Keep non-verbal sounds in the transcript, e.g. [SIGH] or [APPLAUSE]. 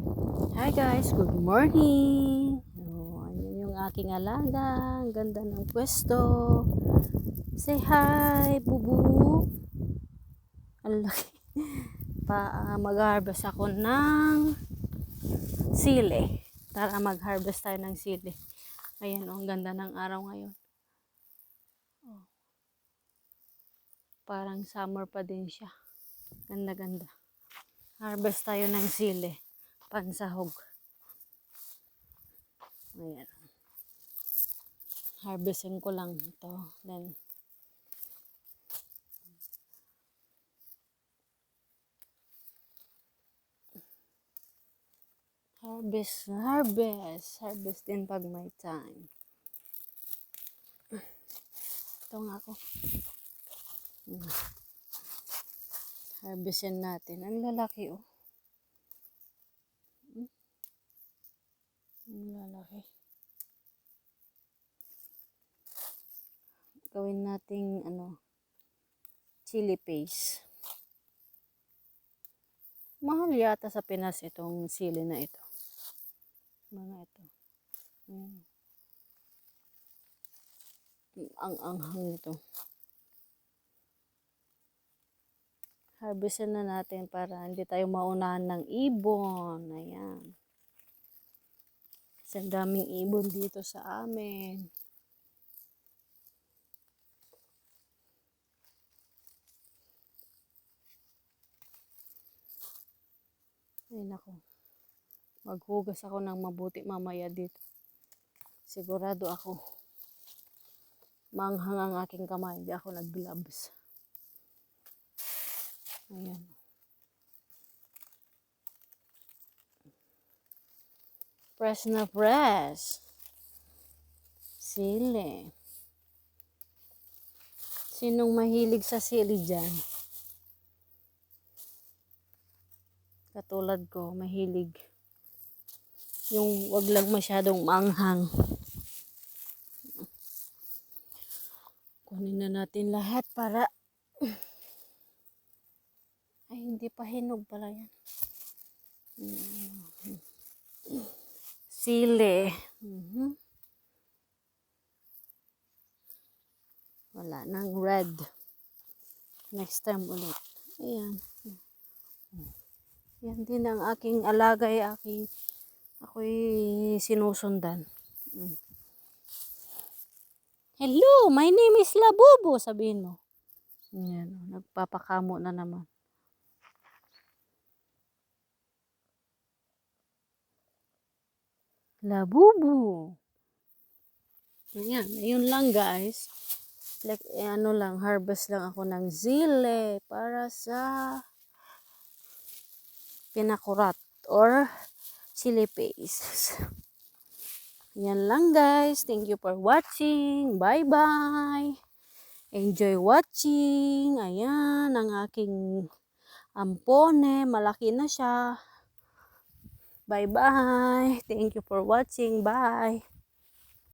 Hi guys, good morning. Oh, ayan yung aking alaga. Ang ganda ng pwesto. Say hi, bubu. Ang. [LAUGHS] Pa, ah, mag-harvest ako ng sili. Tara mag-harvest tayo ng sili. Ayan, oh, ang ganda ng araw ngayon. Oh. Parang summer pa din siya. Ganda-ganda. Harvest tayo ng sili. Pansahog. Ayan. Harvesting ko lang ito. Then, harvest, harvest, harvest din pag may time. Ito nga ako. Harvestin natin. Ang lalaki oh. Lalaki. Gawin nating ano, chili paste. Mahal yata sa Pinas itong sili na ito. Mga ito. Ayan. Ang anghang nito. Harvestin na natin para hindi tayo maunahan ng ibon. Ayan. Kasi daming ibon dito sa amin. Ay nako. Maghugas ako ng mabuti mamaya dito. Sigurado ako. Manghang ang aking kamay. Hindi ako nag-gloves. Ayan. Press na press. Sili. Sinong mahilig sa sili dyan? Katulad ko, mahilig. Yung wag lang masyadong manghang. Kunin na natin lahat para [CLEARS THROAT] ay hindi pa hinog pala yan. Mm. Sili. Mhm. Wala nang red. Next time ulit. Ayan. Yan din ang aking alagay, aking ako'y sinusundan. Mm. Hello, my name is Labubo, sabihin mo. Yan, nagpapakamo na naman. Labubo. Ayan, ayun lang guys. Like, eh, ano lang, harvest lang ako ng zile para sa pinakurat or chili paste. [LAUGHS] Yan lang guys. Thank you for watching. Bye-bye. Enjoy watching. Ayan, ang aking ampone. Malaki na siya. Bye-bye. Thank you for watching. Bye.